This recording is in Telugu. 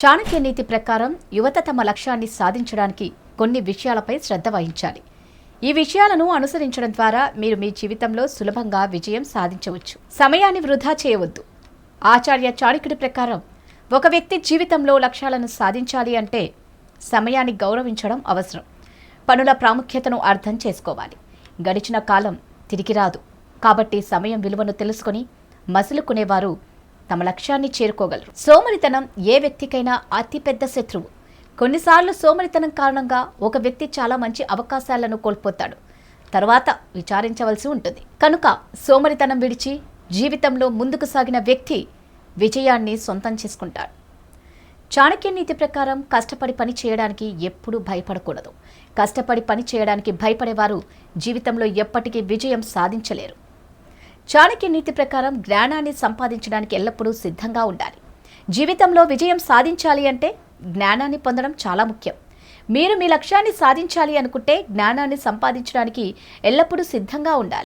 చాణక్య నీతి ప్రకారం యువత తమ లక్ష్యాన్ని సాధించడానికి కొన్ని విషయాలపై శ్రద్ధ వహించాలి. ఈ విషయాలను అనుసరించడం ద్వారా మీరు మీ జీవితంలో సులభంగా విజయం సాధించవచ్చు. సమయాన్ని వృధా చేయవద్దు. ఆచార్య చాణక్యుడి ప్రకారం ఒక వ్యక్తి జీవితంలో లక్ష్యాలను సాధించాలి అంటే సమయాన్ని గౌరవించడం అవసరం. పనుల ప్రాముఖ్యతను అర్థం చేసుకోవాలి. గడిచిన కాలం తిరిగి రాదు. కాబట్టి సమయం విలువను తెలుసుకొని మసులుకునేవారు తమ లక్ష్యాన్ని చేరుకోగలరు. సోమరితనం ఏ వ్యక్తికైనా అతిపెద్ద శత్రువు. కొన్నిసార్లు సోమరితనం కారణంగా ఒక వ్యక్తి చాలా మంచి అవకాశాలను కోల్పోతాడు. తర్వాత విచారించవలసి ఉంటుంది. కనుక సోమరితనం విడిచి జీవితంలో ముందుకు సాగిన వ్యక్తి విజయాన్ని సొంతం చేసుకుంటాడు. చాణక్య నీతి ప్రకారం కష్టపడి పని చేయడానికి ఎప్పుడూ భయపడకూడదు. కష్టపడి పని చేయడానికి భయపడేవారు జీవితంలో ఎప్పటికీ విజయం సాధించలేరు. చాణక్య నీతి ప్రకారం జ్ఞానాన్ని సంపాదించడానికి ఎల్లప్పుడూ సిద్ధంగా ఉండాలి. జీవితంలో విజయం సాధించాలి అంటే జ్ఞానాన్ని పొందడం చాలా ముఖ్యం. మీరు మీ లక్ష్యాన్ని సాధించాలి అనుకుంటే జ్ఞానాన్ని సంపాదించడానికి ఎల్లప్పుడూ సిద్ధంగా ఉండాలి.